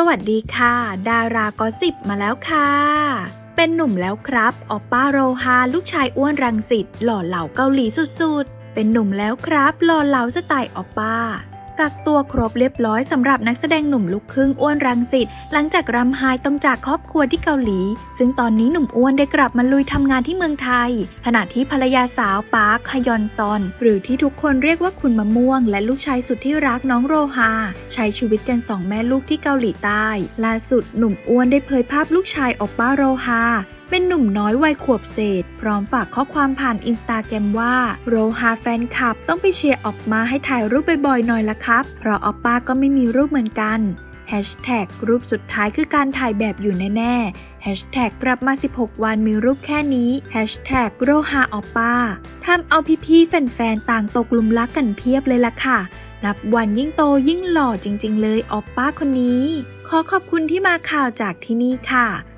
สวัสดีค่ะ ดารากอสิบมาแล้วค่ะ เป็นหนุ่มแล้วครับออปป้าโรฮาลูกชายอ้วนรังสิตหล่อเหลาเกาหลีสุดๆ เป็นหนุ่มแล้วครับหล่อเหลาสไตล์ออปป้า กักตัวครบเรียบร้อยสำหรับนักแสดงหนุ่มลูกครึ่งอ้วนรังสิตหลังจากรำไห้ต้องจากครอบครัวที่เกาหลี ซึ่งตอนนี้หนุ่มอ้วนได้กลับมาลุยทำงานที่เมืองไทย ขณะที่ภรรยาสาวปาร์คฮยอนซอน หรือที่ทุกคนเรียกว่าคุณมะม่วง และลูกชายสุดที่รักน้องโรฮาใช้ชีวิตกันสองแม่ลูกที่เกาหลีใต้ล่าสุดหนุ่มอ้วนได้เผยภาพลูกชายออปป้าโรฮา เป็นหนุ่มน้อยวัยขวบเศษ พร้อมฝากข้อความผ่านอินสตาแกรมว่าโรฮาแฟนคลับต้องไปเชียร์ออกมาให้ถ่ายรูปบ่อยๆหน่อยละครับ เพราะออปป้าก็ไม่มีรูปเหมือนกันแฮชแท็กรูปสุดท้ายคือการถ่ายแบบอยู่แน่ๆแฮชแท็กกลับมา 16 วันมีรูปแค่นี้แฮชแท็กโรฮาออปป้าทำเอาพี่ๆแฟนๆ ต่างตกหลุมรักกันเพียบเลยล่ะค่ะ นับวันยิ่งโตยิ่งหล่อจริงๆ เลยออปป้าคนนี้ ขอขอบคุณที่มาข่าวจากที่นี่ค่ะ